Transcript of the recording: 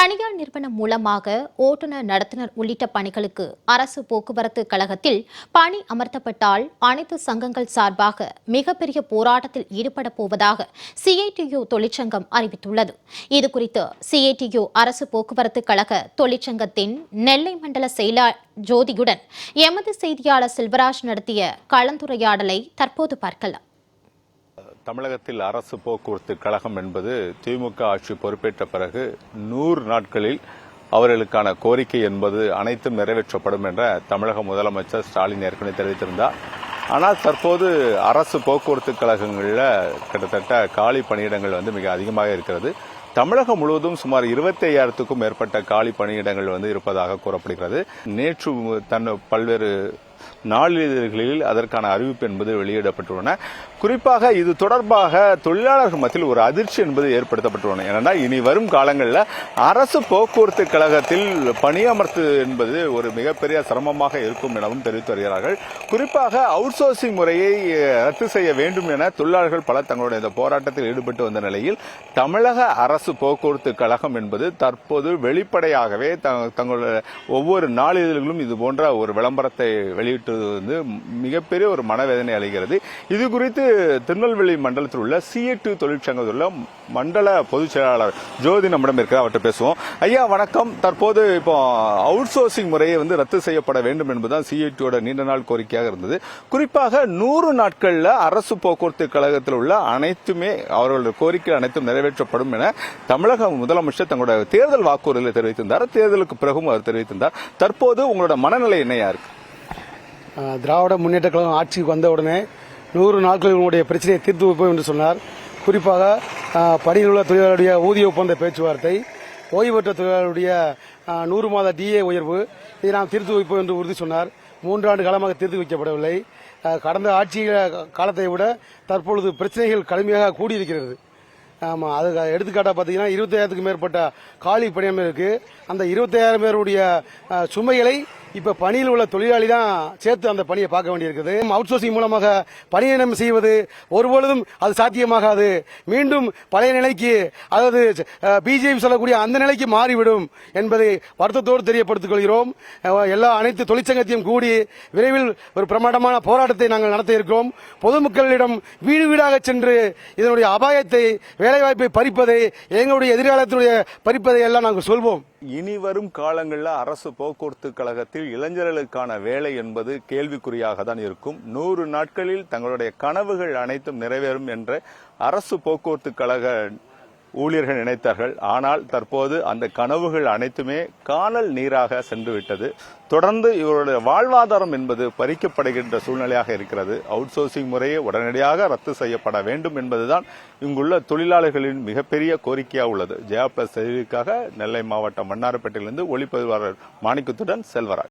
தனியார் நிறுவனம் மூலமாக ஓட்டுநர் நடத்துனர் உள்ளிட்ட பணிகளுக்கு அரசு போக்குவரத்து கழகத்தில் பணி அமர்த்தப்பட்டால் அனைத்து சங்கங்கள் சார்பாக மிகப்பெரிய போராட்டத்தில் ஈடுபட போவதாக சிஐடியு தொழிற்சங்கம் அறிவித்துள்ளது. இதுகுறித்து சிஐடியு அரசு போக்குவரத்து கழக தொழிற்சங்கத்தின் நெல்லை மண்டல செயலாளர் ஜோதியுடன் எமது செய்தியாளர் செல்வராஜ் நடத்திய கலந்துரையாடலை தற்போது பார்க்கலாம். தமிழகத்தில் அரசு போக்குவரத்து கழகம் என்பது திமுக ஆட்சி பொறுப்பேற்ற பிறகு நூறு நாட்களில் அவர்களுக்கான கோரிக்கை என்பது அனைத்தும் நிறைவேற்றப்படும் என்ற தமிழக முதலமைச்சர் ஸ்டாலின் ஏற்கனவே தெரிவித்திருந்தார். ஆனால் தற்போது அரசு போக்குவரத்து கழகங்களில் கிட்டத்தட்ட காலி பணியிடங்கள் வந்து மிக அதிகமாக இருக்கிறது. தமிழகம் முழுவதும் சுமார் இருபத்தி ஐயாயிரத்துக்கும் மேற்பட்ட காலி பணியிடங்கள் வந்து இருப்பதாக கூறப்படுகிறது. நேற்று தன் பல்வேறு நாளிதழ்களில் அதற்கான அறிவிப்பு என்பது வெளியிடப்பட்டுள்ளன. குறிப்பாக இது தொடர்பாக தொழிலாளர்கள் மத்தியில் ஒரு அதிர்ச்சி என்பது ஏற்படுத்தப்பட்டுள்ளன. ஏனென்றால் இனி வரும் காலங்களில் அரசு போக்குவரத்து கழகத்தில் பணியமர்த்து என்பது ஒரு மிகப்பெரிய சிரமமாக இருக்கும் எனவும் தெரிவித்து வருகிறார்கள். குறிப்பாக அவுட் சோர்சிங் முறையை ரத்து செய்ய வேண்டும் என தொழிலாளர்கள் பலர் தங்களுடைய இந்த போராட்டத்தில் ஈடுபட்டு வந்த நிலையில் தமிழக அரசு போக்குவரத்து கழகம் என்பது தற்போது வெளிப்படையாகவே தங்களுடைய ஒவ்வொரு நாளிதழ்களும் இது போன்ற ஒரு விளம்பரத்தை வெளியிட்டது வந்து மிகப்பெரிய ஒரு மனவேதனை அளிக்கிறது. இது குறித்து திருநெல்வேலி மண்டலத்தில் உள்ள சிஎட்டு தொழிற்சங்கத்தில் உள்ள மண்டல பொதுச் செயலாளர் ஜோதி நம்மிடம் இருக்கிறார். அவர்கிட்ட பேசுவோம். ஐயா வணக்கம். தற்போது இப்போ அவுட் சோர்சிங் முறையை வந்து ரத்து செய்யப்பட வேண்டும் என்பதுதான் சிஐடியோட நீண்ட நாள் கோரிக்கையாக இருந்தது. குறிப்பாக நூறு நாட்களில் அரசு போக்குவரத்து கழகத்தில் உள்ள அனைத்துமே அவர்களுடைய கோரிக்கை அனைத்தும் நிறைவேற்றப்படும் என தமிழக முதலமைச்சர் தங்களுடைய தேர்தல் வாக்குறுதியில் தெரிவித்திருந்தார். தேர்தலுக்கு பிறகும் அவர் தெரிவித்திருந்தார். தற்போது உங்களோட மனநிலை என்னையா இருக்கு? திராவிட முன்னேற்ற கழகம் ஆட்சிக்கு வந்த உடனே நூறு நாட்களுடைய உங்களுடைய பிரச்சனையை தீர்த்து வைப்போம் என்று சொன்னார். குறிப்பாக பணியில் உள்ள தொழிலாளருடைய ஊதிய ஒப்பந்த பேச்சுவார்த்தை ஓய்வு பெற்ற தொழிலாளருடைய நூறு மாத டிஏ உயர்வு இதை நாம் தீர்த்து வைப்போம் என்று உறுதி சொன்னார். மூன்றாண்டு காலமாக தீர்த்து வைக்கப்படவில்லை. கடந்த ஆட்சி காலத்தை விட தற்பொழுது பிரச்சனைகள் கடுமையாக கூடியிருக்கிறது. ஆமாம் அது எடுத்துக்காட்டாக பார்த்தீங்கன்னா இருபத்தாயிரத்துக்கு மேற்பட்ட காலி பணியம் இருக்குது அந்த இருபத்தாயிரம் பேருடைய சுமைகளை இப்ப பணியில் உள்ள தொழிலாளி தான் சேர்த்து அந்த பணியை பார்க்க வேண்டியிருக்குது. அவுட் சோர்சிங் மூலமாக பணியிடம் செய்வது ஒருபொழுதும் அது சாத்தியமாகாது. மீண்டும் பழைய நிலைக்கு அதாவது பிஜேபி சொல்லக்கூடிய அந்த நிலைக்கு மாறிவிடும் என்பதை வருத்தத்தோடு தெரியப்படுத்திக் கொள்கிறோம். எல்லா அனைத்து தொழிற்சங்கத்தையும் கூடி விரைவில் ஒரு பிரமாண்டமான போராட்டத்தை நாங்கள் நடத்த இருக்கிறோம். பொதுமக்களிடம் வீடு வீடாக சென்று இதனுடைய அபாயத்தை வேலைவாய்ப்பை பறிப்பதை எங்களுடைய எதிர்காலத்தினுடைய பறிப்பதை எல்லாம் நாங்கள் சொல்வோம். இனி வரும் காலங்களில் அரசு போக்குவரத்து கழகத்தில் இளைஞர்களுக்கான வேலை என்பது கேள்விக்குறியாக தான் இருக்கும். நூறு நாட்களில் தங்களுடைய கனவுகள் அனைத்தும் நிறைவேறும் என்ற அரசு போக்குவரத்து கழக ஊழியர்கள் நினைத்தார்கள். ஆனால் தற்போது அந்த கனவுகள் அனைத்துமே காணல் நீராக சென்றுவிட்டது. தொடர்ந்து இவருடைய வாழ்வாதாரம் என்பது பறிக்கப்படுகின்ற சூழ்நிலையாக இருக்கிறது. அவுட் சோர்சிங் முறையை உடனடியாக ரத்து செய்யப்பட வேண்டும் என்பதுதான் இங்குள்ள தொழிலாளர்களின் மிகப்பெரிய கோரிக்கையாக உள்ளது. ஜெயா பிளஸ் செய்திக்காக நெல்லை மாவட்டம் மன்னார்பேட்டையிலிருந்து ஒளிப்பதிவாளர் மாணிக்கத்துடன் செல்வராஜ்.